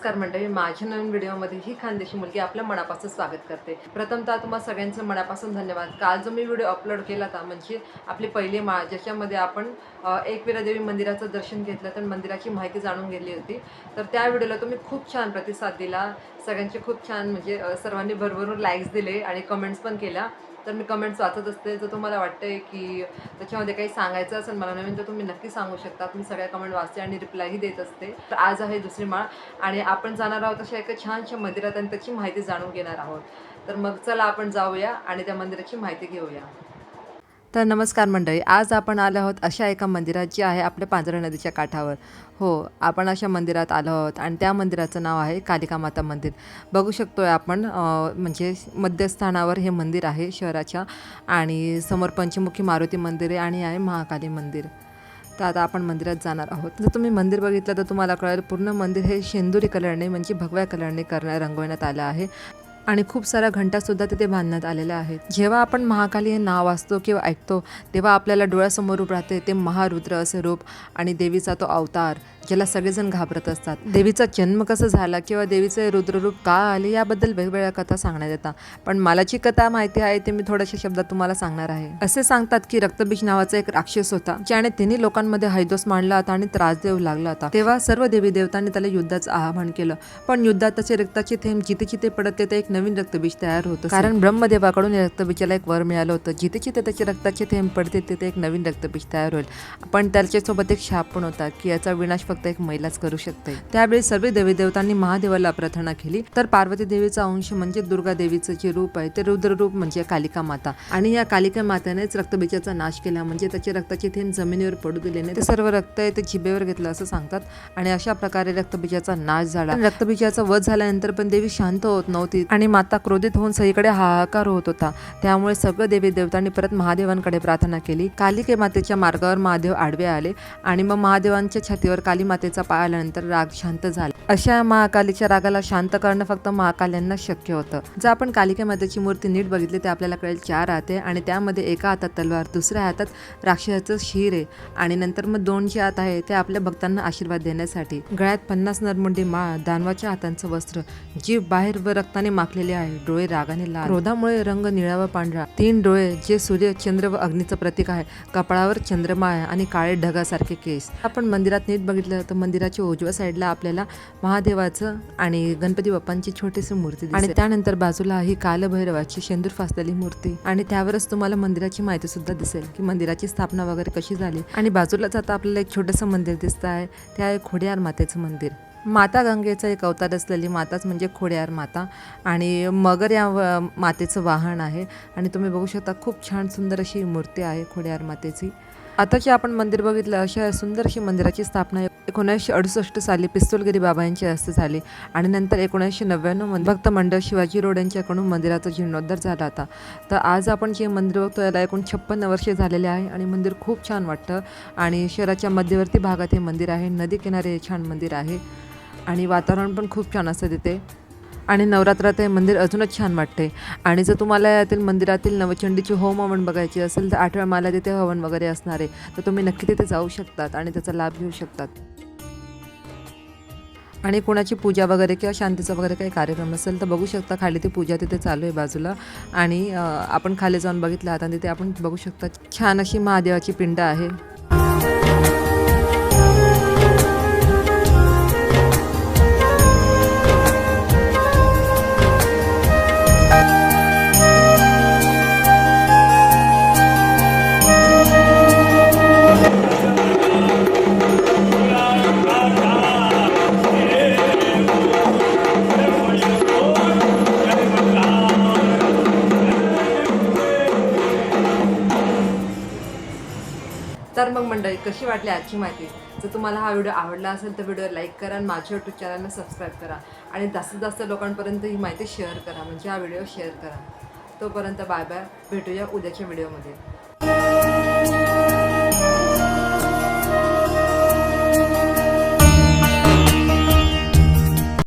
नमस्कार मंडळी माझ्या नवीन व्हिडिओमध्ये ही खानदेशी मुलगी आपल्या मनापासून स्वागत करते. प्रथमतः तुम्हाला सगळ्यांचं मनापासून धन्यवाद. काल जो मी व्हिडिओ अपलोड केला होता म्हणजे आपली पहिली माळ ज्याच्यामध्ये आपण अ, देवी मंदिराचं दर्शन घेतलं तर मंदिराची माहिती जाणून घेतली होती. तर त्या व्हिडिओला तुम्ही खूप छान प्रतिसाद दिला. सगळ्यांचे खूप छान म्हणजे सर्वांनी भरभरून लाईक्स दिले आणि कमेंट्स पण केल्या. तर मी कमेंट्स वाचत असते. जर तुम्हाला वाटतंय की त्याच्यामध्ये काही सांगायचं असेल मला नवीन तर तुम्ही नक्की सांगू शकता. मी सगळ्या कमेंट वाचते आणि रिप्लायही देत असते. तर आज आहे दुसरी माळ आणि आपण जाणार आहोत अशा एका छानशा मंदिरात आणि त्याची माहिती जाणून घेणार आहोत. तर मग चला आपण जाऊया आणि त्या मंदिराची माहिती घेऊया. तर नमस्कार मंडळी आज आपण आलो आहोत अशा एका मंदिरात जी आहे आपल्या पांझरा नदीच्या काठावर. हो आपण अशा मंदिरात आलो आहोत आणि त्या मंदिराचं नाव आहे कालिका माता मंदिर. बघू शकतो आहे आपण म्हणजे मध्यस्थानावर हे मंदिर आहे शहराच्या आणि समोर पंचमुखी मारुती मंदिर आहे आणि आहे महाकाली मंदिर. तर आता आपण मंदिरात जाणार आहोत. जर तुम्ही मंदिर बघितलं तर तुम्हाला कळेल पूर्ण मंदिर हे शेंदुरी कलरने म्हणजे भगव्या कलरने करण्या रंगवण्यात आलं आहे. आणि खूप साऱ्या घंटासुद्धा तिथे बांधण्यात आलेल्या आहेत. जेव्हा आपण महाकाली हे नाव वाचतो किंवा ऐकतो तेव्हा आपल्याला डोळ्यासमोर रूप राहते ते महारुद्र असे रूप आणि देवीचा तो अवतार ज्याला सगळेजण घाबरत असतात. देवीचा जन्म कसा झाला किंवा देवीचे रुद्ररूप का आले याबद्दल वेगवेगळ्या कथा सांगण्यात येतात. पण मला जी कथा माहिती आहे ते मी थोड्याशा शब्दात तुम्हाला सांगणार आहे. असे सांगतात की रक्तबीज नावाचा एक राक्षस होता ज्याने तिन्ही लोकांमध्ये हैदोस मांडला होता आणि त्रास देऊ लागला होता. तेव्हा सर्व देवी देवतांनी त्याला युद्धाचं आवाहन केलं. पण युद्धात त्याचे रक्ताचे थेंब जिथे जिथे पडत ते एक नवीन रक्तबीज तयार होतं कारण ब्रह्मदेवाकडून या रक्तबीजाला एक वर मिळालं होतं. जिथे जिथे त्याचे रक्ताचे थेंब पडते तिथे एक नवीन रक्तबीज तयार होईल. पण त्याच्यासोबत एक शाप पण होता की याचा विनाश फक्त एक महिलाच करू शकते. त्यावेळी सर्व देवी देवतांनी महादेवाला प्रार्थना केली. तर पार्वती देवीचा अंश म्हणजे दुर्गा देवीचं जे रूप आहे ते रुद्ररूप म्हणजे कालिका माता. आणि या कालिका मातेनेच रक्तबीजाचा नाश केला. म्हणजे त्याचे रक्ताचे थेंब जमिनीवर पडू दिले नाही. ते सर्व रक्त आहे ते जिभेवर घेतलं असं सांगतात. आणि अशा प्रकारे रक्तबीजाचा नाश झाला. रक्तबीजाचा वध झाल्यानंतर पण देवी शांत होत नव्हती. आणि आणि माता क्रोधित होऊन सगळीकडे हाहाकार होत होता. त्यामुळे सगळं देवी देवतांनी परत महादेवांकडे प्रार्थना केली. कालिके मातेच्या मार्गावर महादेव आडवे आले आणि मग महादेवांच्या छातीवर काली मातेचा पाय आल्यानंतर राग शांत झाला. अशा महाकालीच्या रागाला शांत करणं फक्त महाकाल्यांना शक्य होतं. जर आपण कालिका मातेची मूर्ती नीट बघितली तर आपल्याला कळेल चार राहते आणि त्यामध्ये एका हातात तलवार दुसऱ्या हातात राक्षसाचं शिर आहे आणि नंतर मग दोन जे हात आहे ते आपल्या भक्तांना आशीर्वाद देण्यासाठी. गळ्यात पन्नास नरमुंडी माळ दानवाच्या हातांचं वस्त्र जीव बाहेर व रक्ताने माखलेले आहे. डोळे रागाने लाल. क्रोधामुळे रंग निळा व पांढरा. तीन डोळे जे सूर्य चंद्र व अग्नीचं प्रतीक आहे. कपाळावर चंद्रमा आहे आणि काळे ढगासारखे केस. आपण मंदिरात नीट बघितलं तर मंदिराच्या उजव्या साईडला आपल्याला महादेवाचं आणि गणपती बाप्पांची छोटीशी मूर्ती. आणि त्यानंतर बाजूला ही कालभैरवाची शेंदूर फासलेली मूर्ती. आणि त्यावरच तुम्हाला मंदिराची माहिती सुद्धा दिसेल की मंदिराची स्थापना वगैरे कशी झाली. आणि बाजूलाच आता आपल्याला एक छोटंसं मंदिर दिसतं आहे ते आहे खोडियार मातेचं मंदिर. माता गंगेचा एक अवतार असलेली माताच म्हणजे खोड्यार माता. आणि मगर या व- मातेचं वाहन आहे. आणि तुम्ही बघू शकता खूप छान सुंदर अशी मूर्ती आहे खोड्यार मातेची. आता जे आपण मंदिर बघितलं अशा सुंदर अशी मंदिराची स्थापना एकोणीसशे अडुसष्ट साली पिस्तुलगिरी बाबा यांच्या हस्ते झाली. आणि नंतर एकोणीसशे नव्याण्णव भक्त मंडळ शिवाजी रोड यांच्याकडून मंदिराचा जीर्णोद्धार झाला होता. तर आज आपण जे मंदिर बघतो याला एकूण छप्पन्न वर्षे झालेले आहे आणि मंदिर खूप छान वाटतं. आणि शहराच्या मध्यवर्ती भागात हे मंदिर आहे नदी किनारे हे छान मंदिर आहे. आणि वातावरण पण खूप छान असतं तिथे. आणि नवरात्रात हे मंदिर अजूनच छान वाटते. आणि जर तुम्हाला यातील मंदिरातील नवचंडीची होम हवन बघायची असेल तर आठव्या माला तिथे हवन वगैरे असणार आहे. तर तुम्ही नक्की तिथे जाऊ शकतात आणि त्याचा लाभ घेऊ शकतात. आणि कोणाची पूजा वगैरे किंवा शांतीचा वगैरे काही कार्यक्रम असेल तर बघू शकता. खाली ती पूजा तिथे चालू आहे बाजूला. आणि आपण खाली जाऊन बघितलं आता तिथे आपण बघू शकता. छान अशी महादेवाची पिंड आहे. तर मग मंडळी कशी वाटली आजची माहिती? जर तुम्हाला हा व्हिडिओ आवडला असेल तर व्हिडिओ लाईक करा आणि माझ्या यूट्यूब चॅनलला सबस्क्राईब करा. आणि जास्तीत जास्त लोकांपर्यंत ही माहिती शेअर करा. म्हणजे हा व्हिडिओ शेअर करा. तोपर्यंत बाय बाय भेटूया उद्याच्या व्हिडिओमध्ये